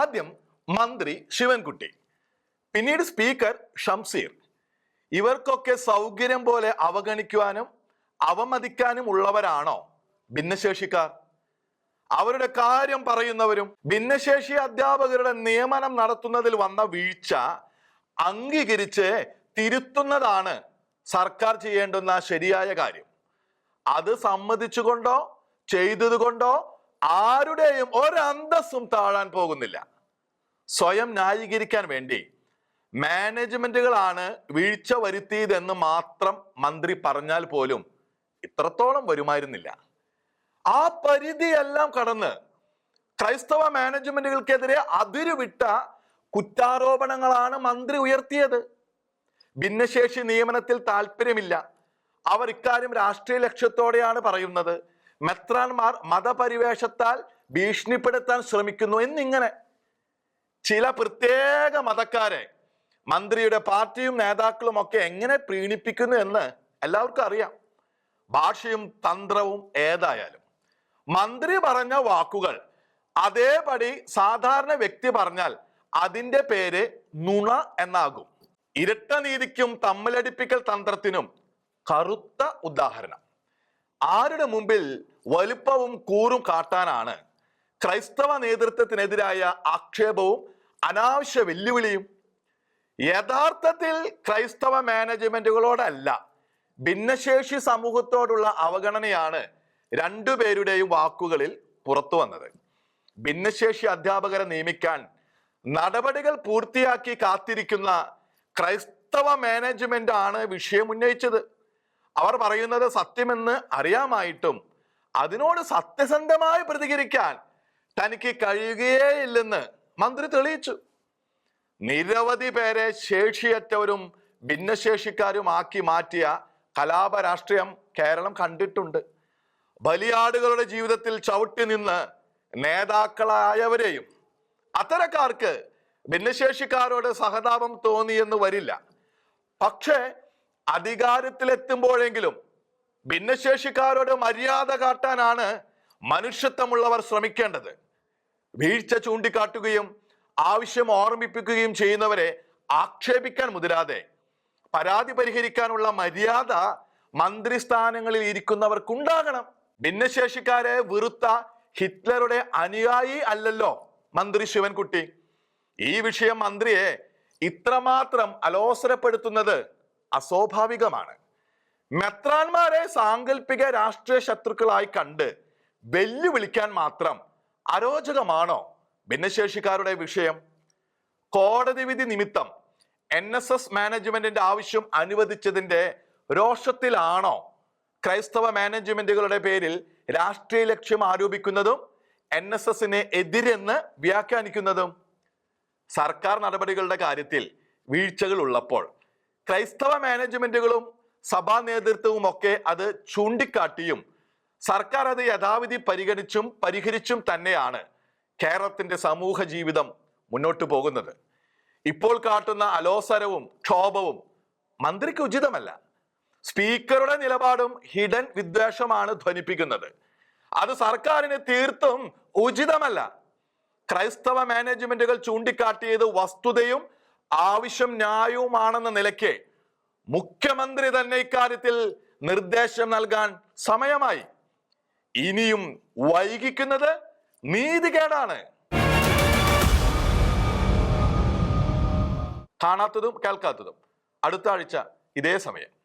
ആദ്യം മന്ത്രി ശിവൻകുട്ടി പിന്നീട് സ്പീക്കർ ഷംസീർ. ഇവർക്കൊക്കെ സൗകര്യം പോലെ അവഗണിക്കുവാനും അവമതിക്കാനും ഉള്ളവരാണോ ഭിന്നശേഷിക്കാർ? അവരുടെ കാര്യം പറയുന്നവരും ഭിന്നശേഷി അധ്യാപകരുടെ നിയമനം നടത്തുന്നതിൽ വന്ന വീഴ്ച അംഗീകരിച്ച് തിരുത്തുന്നതാണ് സർക്കാർ ചെയ്യേണ്ടുന്ന ശരിയായ കാര്യം. അത് സമ്മതിച്ചുകൊണ്ടോ ചെയ്തതുകൊണ്ടോ ആരുടെയും ഒരന്തസ്സും താഴാൻ പോകുന്നില്ല. സ്വയം ന്യായീകരിക്കാൻ വേണ്ടി മാനേജ്മെന്റുകളാണ് വീഴ്ച വരുത്തിയതെന്ന് മാത്രം മന്ത്രി പറഞ്ഞാൽ പോലും ഇത്രത്തോളം വരുമായിരുന്നില്ല. ആ പരിധിയെല്ലാം കടന്ന് ക്രൈസ്തവ മാനേജ്മെന്റുകൾക്കെതിരെ അതിരുവിട്ട കുറ്റാരോപണങ്ങളാണ് മന്ത്രി ഉയർത്തിയത്. ഭിന്നശേഷി നിയമനത്തിൽ താല്പര്യമില്ല അവർ ഇക്കാര്യം രാഷ്ട്രീയ ലക്ഷ്യത്തോടെയാണ് പറയുന്നത്. മെത്രാൻമാർ മതപരിവേഷത്താൽ ഭീഷണിപ്പെടുത്താൻ ശ്രമിക്കുന്നു എന്നിങ്ങനെ. ചില പ്രത്യേക മതക്കാരെ മന്ത്രിയുടെ പാർട്ടിയും നേതാക്കളും ഒക്കെ എങ്ങനെ പ്രീണിപ്പിക്കുന്നു എന്ന് എല്ലാവർക്കും അറിയാം. ഭാഷയും തന്ത്രവും ഏതായാലും. മന്ത്രി പറഞ്ഞ വാക്കുകൾ അതേപടി സാധാരണ വ്യക്തി പറഞ്ഞാൽ അതിന്റെ പേര് നുണ എന്നാകും. ഇരട്ട നീതിക്കും തമ്മിലടിപ്പിക്കൽ തന്ത്രത്തിനും കറുത്ത ഉദാഹരണം. ആരുടെ മുമ്പിൽ വലുപ്പവും കൂറും കാട്ടാനാണ്? ക്രൈസ്തവ നേതൃത്വത്തിനെതിരായ ആക്ഷേപവും അനാവശ്യ വെല്ലുവിളിയും യഥാർത്ഥത്തിൽ ക്രൈസ്തവ മാനേജ്മെന്റുകളോടല്ല ഭിന്നശേഷി സമൂഹത്തോടുള്ള അവഗണനയാണ് രണ്ടുപേരുടെയും വാക്കുകളിൽ പുറത്തു വന്നത്. ഭിന്നശേഷി അധ്യാപകരെ നിയമിക്കാൻ നടപടികൾ പൂർത്തിയാക്കി കാത്തിരിക്കുന്ന ക്രൈസ്തവ മാനേജ്മെന്റ് ആണ് വിഷയം ഉന്നയിച്ചത്. അവർ പറയുന്നത് സത്യമെന്ന് അറിയാമായിട്ടും അതിനോട് സത്യസന്ധമായി പ്രതികരിക്കാൻ തനിക്ക് കഴിയുകയേയില്ലെന്ന് മന്ത്രി തെളിയിച്ചു. നിരവധി പേരെ ശേഷിയറ്റവരും ഭിന്നശേഷിക്കാരുമാക്കി മാറ്റിയ കലാപ രാഷ്ട്രീയം കേരളം കണ്ടിട്ടുണ്ട്. ബലിയാടുകളുടെ ജീവിതത്തിൽ ചവിട്ടി നിന്ന് നേതാക്കളായവരെയും അത്തരക്കാർക്ക് ഭിന്നശേഷിക്കാരോട് സഹതാപം തോന്നിയെന്ന് വരില്ല. പക്ഷേ അധികാരത്തിലെത്തുമ്പോഴെങ്കിലും ഭിന്നശേഷിക്കാരോട് മര്യാദ കാട്ടാനാണ് മനുഷ്യത്വമുള്ളവർ ശ്രമിക്കേണ്ടത്. വീഴ്ച ചൂണ്ടിക്കാട്ടുകയും ആവശ്യം ഓർമ്മിപ്പിക്കുകയും ചെയ്യുന്നവരെ ആക്ഷേപിക്കാൻ മുതിരാതെ പരാതി പരിഹരിക്കാനുള്ള മര്യാദ മന്ത്രിസ്ഥാനങ്ങളിൽ ഇരിക്കുന്നവർക്കുണ്ടാകണം. ഭിന്നശേഷിക്കാരെ വെറുത്ത ഹിറ്റ്ലറുടെ അനുയായി അല്ലല്ലോ മന്ത്രി ശിവൻകുട്ടി. ഈ വിഷയം മന്ത്രിയെ ഇത്രമാത്രം അലോസരപ്പെടുത്തുന്നത് അസ്വാഭാവികമാണ്. മെത്രാന്മാരെ സാങ്കല്പിക രാഷ്ട്രീയ ശത്രുക്കളായി കണ്ട് വെല്ലുവിളിക്കാൻ മാത്രം അരോചകമാണോ ഭിന്നശേഷിക്കാരുടെ വിഷയം? കോടതി വിധി നിമിത്തം എൻ എസ് എസ് മാനേജ്മെന്റിന്റെ ആവശ്യം അനുവദിച്ചതിന്റെ രോഷത്തിലാണോ ക്രൈസ്തവ മാനേജ്മെന്റുകളുടെ പേരിൽ രാഷ്ട്രീയ ലക്ഷ്യം ആരോപിക്കുന്നതും എൻ എസ് എസിനെ എതിരെന്ന് വ്യാഖ്യാനിക്കുന്നതും? സർക്കാർ നടപടികളുടെ കാര്യത്തിൽ വീഴ്ചകൾ ഉള്ളപ്പോൾ ക്രൈസ്തവ മാനേജ്മെന്റുകളും സഭാ നേതൃത്വവും ഒക്കെ അത് ചൂണ്ടിക്കാട്ടിയും സർക്കാർ അത് യഥാവിധി പരിഗണിച്ചും പരിഹരിച്ചും തന്നെയാണ് കേരളത്തിന്റെ സമൂഹ ജീവിതം മുന്നോട്ട് പോകുന്നത്. ഇപ്പോൾ കാട്ടുന്ന അലോസരവും ക്ഷോഭവും മന്ത്രിക്ക് ഉചിതമല്ല. സ്പീക്കറുടെ നിലപാടും ഹിഡൻ വിദ്വേഷമാണ് ധ്വനിപ്പിക്കുന്നത്. അത് സർക്കാരിന് തീർത്തും ഉചിതമല്ല. ക്രൈസ്തവ മാനേജ്മെന്റുകൾ ചൂണ്ടിക്കാട്ടിയത് വസ്തുതയും ആവശ്യം ന്യായവുമാണെന്ന നിലയ്ക്ക് മുഖ്യമന്ത്രി തന്നെ ഇക്കാര്യത്തിൽ നിർദ്ദേശം നൽകാൻ സമയമായി. ഇനിയും വൈകിക്കുന്നത് നീതികേടാണ്. കാണാത്തതും കേൾക്കാത്തതും. അടുത്ത ആഴ്ച ഇതേ സമയം.